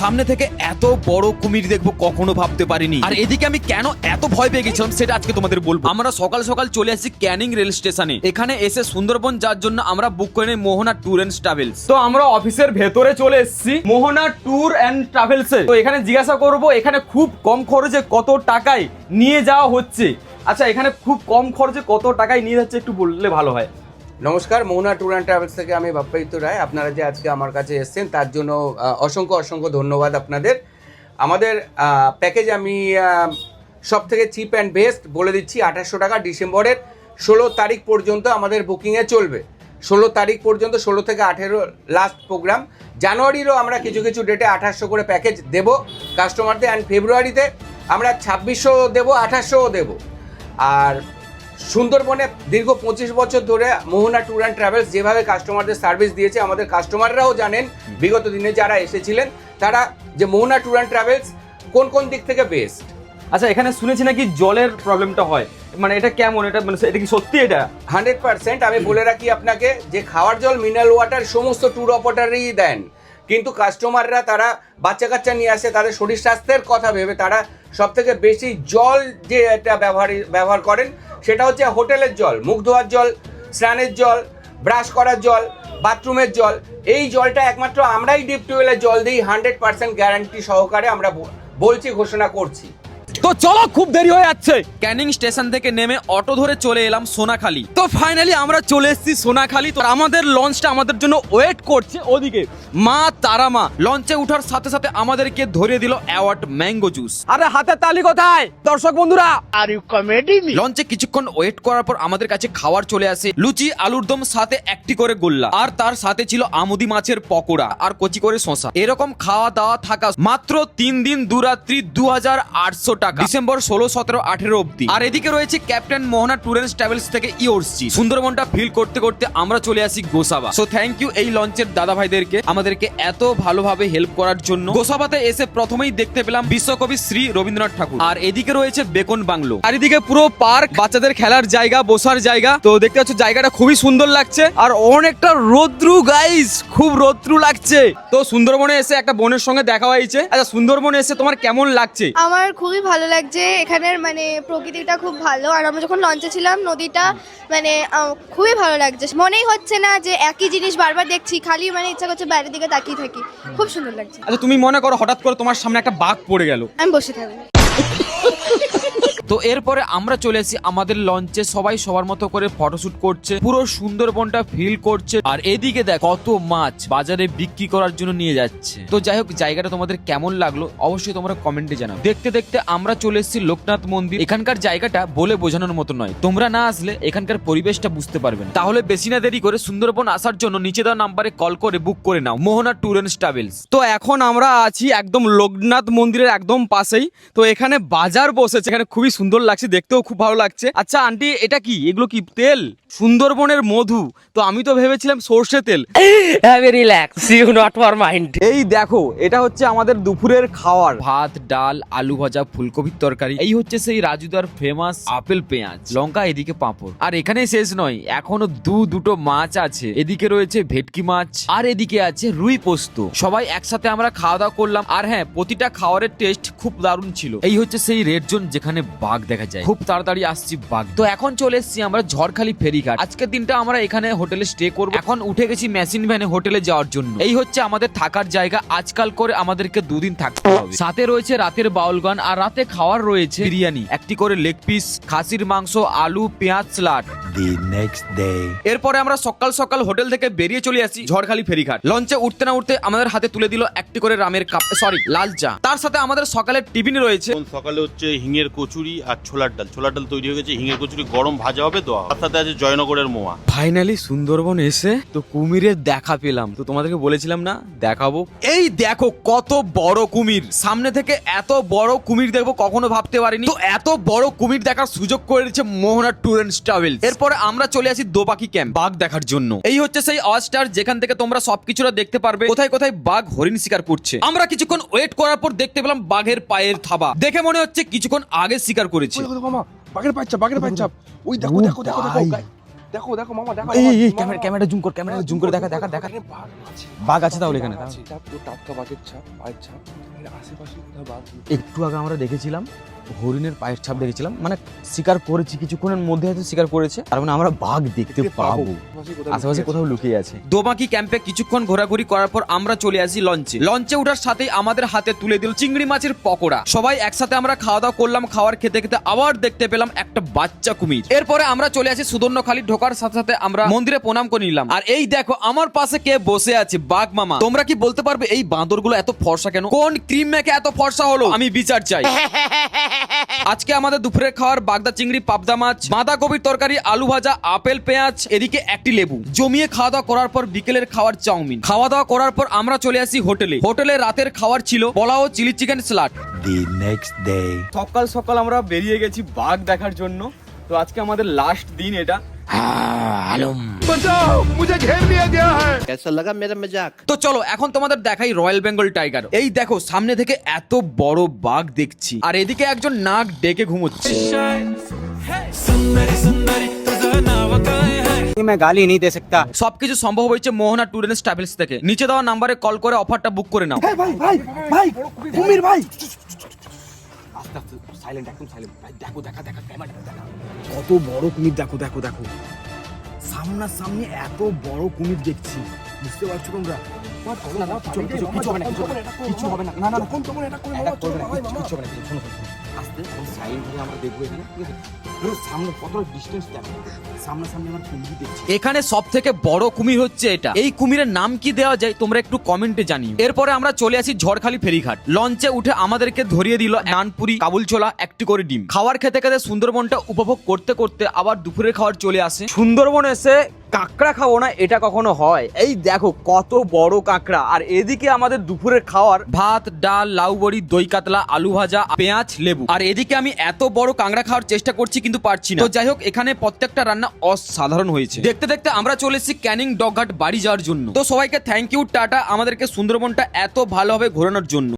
সামনে থেকে এত বড় কুমির দেখব কখনো ভাবতে পারিনি। আর এদিকে আমি কেন এত ভয় পেয়ে গেছিলাম সেটা আজকে তোমাদের বলব। আমরা সকাল সকাল চলে আসি ক্যানিং রেল স্টেশনে। এখানে এসে সুন্দরবন যাওয়ার জন্য আমরা বুক করে নিই মোহনা ট্যুর এন্ড ট্রাভেলস তো আমরা অফিসের ভেতরে চলে এসেছি মোহনা ট্যুর অ্যান্ড ট্রাভেলস তো এখানে জিজ্ঞাসা করব, এখানে খুব কম খরচে কত টাকায় নিয়ে যাওয়া হচ্ছে? আচ্ছা এখানে খুব কম খরচে কত টাকায় নিয়ে যাচ্ছে একটু বললে ভালো হয়। নমস্কার মোহনা ট্যুর অ্যান্ড ট্রাভেলস থেকে আমি বাপ্পাদিত্য রায়। আপনারা যে আজকে আমার কাছে এসেছেন, তার জন্য অসংখ্য অসংখ্য ধন্যবাদ আপনাদের। আমাদের প্যাকেজ আমি সব থেকে চিপ অ্যান্ড বেস্ট বলে দিচ্ছি, আঠাশশো টাকা ডিসেম্বরের ষোলো তারিখ পর্যন্ত আমাদের বুকিংয়ে চলবে। ষোলো তারিখ পর্যন্ত, ষোলো থেকে আঠেরো লাস্ট প্রোগ্রাম জানুয়ারিরও আমরা কিছু কিছু ডেটে আঠাশশো করে প্যাকেজ দেবো কাস্টমারদের অ্যান্ড ফেব্রুয়ারিতে আমরা ছাব্বিশশো দেবো, আঠাশশোও দেবো। আর সুন্দরবনে দীর্ঘ পঁচিশ বছর ধরে মোহনা ট্যুর অ্যান্ড ট্রাভেলস যেভাবে কাস্টমারদের সার্ভিস দিয়েছে আমাদের কাস্টমাররাও জানেন বিগত দিনে যারা এসেছিলেন তারা যে মোহনা ট্যুর অ্যান্ড ট্রাভেলস কোন কোন দিক থেকে বেস্ট আচ্ছা এখানে শুনেছি নাকি জলের প্রবলেমটা হয়। মানে এটা কেমন? এটা মানে এটা কি সত্যি এটা? Hundred percent. আমি বলে রাখি আপনাকে যে খাওয়ার জল মিনারেল ওয়াটার সমস্ত ট্যুর অপারেটারই দেন। কিন্তু কাস্টমাররা তারা বাচ্চা কাচ্চা নিয়ে আসে তাদের শরীর স্বাস্থ্যের কথা ভেবে তারা সব থেকে বেশি জল যে এটা ব্যবহার ব্যবহার করেন সেটা হচ্ছে হোটেলের জল, মুখ ধোয়ার জল, স্নানের জল, ব্রাশ করার জল, বাথরুমের জল, এই জলটা একমাত্র আমরাই ডিপ টিউবওয়েলের জল দিই হান্ড্রেড পার্সেন্ট গ্যারান্টি সহকারে আমরা বলছি, ঘোষণা করছি। তো চলো খুব দেরি হয়ে যাচ্ছে। ক্যানিং স্টেশন থেকে নেমে অটো ধরে চলে এলাম সোনাখালি। তো ফাইনালি আমরা চলে এসেছি সোনাখালি। তো আমাদের লঞ্চটা আমাদের জন্য ওয়েট করছে ওদিকে। মা তারা মা লঞ্চে ওঠার সাথে সাথে আমাদেরকে ধরিয়ে দিল অ্যাওয়ার্ড ম্যাঙ্গো জুস আরে হাতের তালি কোথায়? দর্শক বন্ধুরা। আর ইউ কমেডি লঞ্চে কিছুক্ষণ ওয়েট করার পর আমাদের কাছে খাবার চলে আসে লুচি আলুর দম সাথে একটি করে গোল্লা। আর তার সাথে ছিল আমুদি মাছের পকোড়া আর কচি করে শশা এরকম খাওয়া দাওয়া থাকা মাত্র তিন দিন দুরাত্রি দু হাজার আটশো টাকা। ডিসেম্বর ষোলো সতেরো আঠেরো অব্দি আর এদিকে রয়েছে ক্যাপ্টেন মোহনা ট্যুরেন্স ট্রাভেলস থেকে ইওর্সজি সুন্দরবনটা ফিল করতে করতে আমরা চলে আসি গোসাবা। সো থ্যাংক ইউ এই লঞ্চের দাদা ভাইদেরকে আমাদেরকে এত ভালোভাবে হেল্প করার জন্য। গোসাবাতে এসে প্রথমেই দেখতে পেলাম বিশ্বকবি শ্রী রবীন্দ্রনাথ ঠাকুর। আর এদিকে রয়েছে বেকন বাংলো। আর এদিকে পুরো পার্ক বাচ্চাদের খেলার জায়গা বসার জায়গা। তো দেখতে পাচ্ছ জায়গাটা খুবই সুন্দর লাগছে। আর অনেকটা রোদ্রু গাইস খুব রোদ্রু লাগছে। তো সুন্দরবনে এসে একটা বোনের সঙ্গে দেখা হয়েছে। আচ্ছা সুন্দরবনে এসে তোমার কেমন লাগছে? আমার খুবই ভালো লাগছে। এখানের মানে প্রকৃতিটা খুব ভালো। আর আমরা যখন লঞ্চে ছিলাম নদীটা মানে আহ, খুবই ভালো লাগছে। মনেই হচ্ছে না যে একই জিনিস বারবার দেখছি খালি মানে ইচ্ছা করছে বাইরের দিকে তাকিয়ে থাকি। খুব সুন্দর লাগছে। আচ্ছা তুমি মনে করো হঠাৎ করে তোমার সামনে একটা বাঘ পড়ে গেল? আমি বসে থাকব। তো এরপরে আমরা চলে এসেছি আমাদের লঞ্চে। সবাই সবার মতো করে ফটোশুট করছে, পুরো সুন্দরবনটা ফিল করছে। আর এদিকে দেখ, কত মাছ বাজারে বিক্রি করার জন্য নিয়ে যাচ্ছে। তো যাই হোক, জায়গাটা তোমাদের কেমন লাগল অবশ্যই তোমরা কমেন্টে জানাও। দেখতে দেখতে আমরা চলে এসেছি লোকনাথ মন্দির। এখানকার জায়গাটা বলে বোঝানোর মতো নয়। তোমরা না আসলে এখানকার পরিবেশটা বুঝতে পারবে না। তাহলে বেশি না দেরি করে সুন্দরবন আসার জন্য নিচে দেওয়া নাম্বারে কল করে বুক করে নাও। মোহনা ট্যুর এন্ড ট্রাভেলস তো এখন আমরা আছি একদম লোকনাথ মন্দিরের একদম পাশেই। তো এখানে বাজার বসেছে। এখানে খুবই সুন্দর লাগছে দেখতেও খুব ভালো লাগছে। আচ্ছা আন্টি এটা কি? এগুলো কি তেল? সুন্দরবনের মধু। তো আমি তো ভেবেছিলাম সর্ষে তেল। Not for এই দেখো এটা হচ্ছে আমাদের দুপুরের খাওয়ার। ভাত ডাল আলু ভাজা ফুলকপির তরকারি। এই হচ্ছে সেই রাজুদার ফেমাস আপেল পেঁয়াজ। লঙ্কা এদিকে পাঁপড়। আর এখানে শেষ নয় এখনও দু দুটো মাছ আছে। এদিকে রয়েছে ভেটকি মাছ আর এদিকে আছে রুই পোস্ত। সবাই একসাথে আমরা খাওয়া দাওয়া করলাম। আর হ্যাঁ প্রতিটা খাওয়ারের টেস্ট খুব দারুণ ছিল। এই হচ্ছে সেই রেড জোন যেখানে বাঘ দেখা যায়। খুব তাড়াতাড়ি আসছি বাঘ তো এখন চলে এসেছি আমরা ঝড়খালি ফেরিঘাট। আজকের দিনটা আমরা এখানে হোটেলে স্টে করব। এখন উঠে গেছি মেশিন ভ্যানে হোটেলে যাওয়ার জন্য। এই হচ্ছে আমাদের থাকার জায়গা। আজকাল করে আমাদেরকে দুদিন থাকতে হবে। সাথে রয়েছে রাতের বাউল গান আর রাতে খাওয়ার রয়েছে বিরিয়ানি। একটি করে লেগ পিস খাসির মাংস আলু পেঁয়াজ স্লাট the next day. এরপরে আমরা সকাল সকাল হোটেল থেকে বেরিয়ে চলে আসি ঝড়খালি ফেরিঘাট। লঞ্চে উঠতে না উঠতে আমাদের হাতে তুলে দিল একটি করে রামের কাপ সরি লাল চা। তার সাথে আমাদের সকালের টিফিন রয়েছে। সকালে হচ্ছে হিঙের কচুরি আর ছোলার ডাল। ছোলার ডাল তৈরি হয়ে গেছে, হিঙের কচুরি গরম ভাজা হবে তো তার সাথে আছে জয়নগরের মোয়া। ফাইনালি সুন্দরবন এসে তো কুমিরের দেখা পেলাম। তো তোমাদেরকে বলেছিলাম না, দেখাবো। এই দেখো কত বড় কুমির। সামনে থেকে এত বড় কুমির দেখব কখনো ভাবতে পারিনি। তো এত বড় কুমির দেখার সুযোগ করে দিচ্ছে মোহনা ট্যুর এন্ড ট্রাভেল এরপরে আমরা চলে আসি দোপাকি ক্যাম্প, বাঘ দেখার জন্য। এই হচ্ছে সেই অস্টার যেখান থেকে তোমরা সবকিছুটা দেখতে পারবে। কোথায় কোথায় বাঘ হরিণ শিকার করছে। আমরা কিছুক্ষণ ওয়েট করার পর দেখতে পেলাম বাঘের পায়ের থাবা। দেখে মনে হচ্ছে কিছুক্ষণ আগে শিকার করেছে মামা বাঘের বাচ্চা বাঘের বাচ্চা ওই দেখো দেখো দেখো দেখো। দেখো দেখো মামা দেখো এই, ক্যামেরা- ক্যামেরাটা zoom কর, ক্যামেরাটা zoom করে দেখা, দেখা, দেখা। বাঘ আছে। বাঘ আছে তাহলে এখানে, টাটকা বাঘের ছাপ পায়ের ছাপ। আশেপাশে কোথাও বাঘ একটু আগে আমরা দেখেছিলাম হরিণের পায়ের ছাপ দেখেছিলাম। মানে শিকার করেছি কিছুক্ষণের মধ্যে হয়তো শিকার করেছে। তার মানে আমরা বাঘ দেখতে পাবো। আশেপাশে কোথাও লুকিয়ে আছে। দোমাকি ক্যাম্পে কিছুক্ষণ ঘোরাঘুরি করার পর আমরা চলে আসি লঞ্চে। লঞ্চে ওঠার সাথেই আমাদের হাতে তুলে দিল চিংড়ি মাছের পকোড়া। সবাই একসাথে আমরা খাওয়া দাওয়া করলাম খাওয়ার খেতে খেতে আবার দেখতে পেলাম একটা বাচ্চা কুমির। এরপরে আমরা চলে আসি সুদর্ণখালি ঢোকার সাথে সাথে আমরা মন্দিরে প্রণাম করে নিলাম। আর এই দেখো আমার পাশে কে বসে আছে? বাঘ মামা। তোমরা কি বলতে পারবে এই বাঁদরগুলো এত ফর্সা কেন? কোন ক্রিম মেখে এত ফর্সা হলো? আমি বিচার চাই। আজকে আমাদের দুপুরের খাওয়ার বাগদা চিংড়ি পাবদা মাছ বাঁধাকপির তরকারি আলু ভাজা আপেল পেঁয়াজ এদিকে একটি লেবু। জমিয়ে খাওয়া দাওয়া করার পর বিকেলের খাওয়ার চাউমিন। খাওয়া দাওয়া করার পর আমরা চলে আসি হোটেলে। হোটেলে রাতের খাওয়ার ছিল পোলাও চিলি চিকেন স্যালাড। সকাল সকাল আমরা বেরিয়ে গেছি বাঘ দেখার জন্য। তো আজকে আমাদের লাস্ট দিন এটা। कैसा लगा मेरा मजाक তো চলো এখন তোমাদের দেখাই রয়্যাল বেঙ্গল টাইগার এই দেখো সামনে থেকে এত বড় বাঘ দেখছি আর এদিকে একজন নাক ডেকে ঘুমোচ্ছে मैं गाली नहीं दे सकता সবকিছু সম্ভব হয়েছে মোহনা ট্যুর এন্ড ট্রাভেলস থেকে নিচে দেওয়া নাম্বারে কল করে অফারটা বুক করে নাও ভাই ভাই ভাই কুমির ভাই আস্তে আস্তে সাইলেন্ট একদম সাইলেন্ট ভাই দেখো দেখা দেখা ক্যামেরাটা দেখা কত বড় কুমির দেখো দেখো দেখো। সামনা সামনে এত বড় কুমির দেখছি। বুঝতে পারছ তোমরা? না, না, কিছু হবে না, কিছু- হবে না, কিছু হবে না, হবে না, না, না, না, কোন তোমার এটা করবে না, কিছু হবে না, কিছু- শোনো, শোনো, সাইলেন্ট হয়ে আমরা দেখব এখানে ঠিক আছে? সামনে কত ডিস্টেন্স দেখো। সামনা আমার কুমির দেখছি। এখানে সব থেকে বড় কুমির হচ্ছে এটা। এই কুমিরের নাম কি দেওয়া যায় তোমরা একটু কমেন্টে জানিও। এরপরে আমরা চলে আসি ঝড়খালি ফেরিঘাট। লঞ্চে উঠে আমাদেরকে ধরিয়ে দিল নানপুরি কাবুল ছোলা একটি করে ডিম। খাওয়ার খেতে খেতে সুন্দরবনটা উপভোগ করতে করতে আবার দুপুরের খাওয়ার চলে আসে। সুন্দরবন এসে কাঁকড়া খাব না, এটা কখনো হয়। এই দেখো, কত বড় কাঁকড়া। আর এদিকে আমাদের দুপুরের খাওয়ার ভাত, ডাল, লাউ বড়ি, দই কাতলা, আলু ভাজা, পেঁয়াজ, লেবু। আর এদিকে আমি এত বড় কাঁকড়া খাওয়ার চেষ্টা করছি, কিন্তু পারছি না। তো যাই হোক, এখানে প্রত্যেকটা রান্না অসাধারণ হয়েছে। দেখতে দেখতে আমরা চলে এসেছি ক্যানিং ডগঘাট বাড়ি যাওয়ার জন্য। তো সবাইকে থ্যাংক ইউ টাটা। আমাদেরকে সুন্দরবনটা এত ভালোভাবে ঘোরানোর জন্য।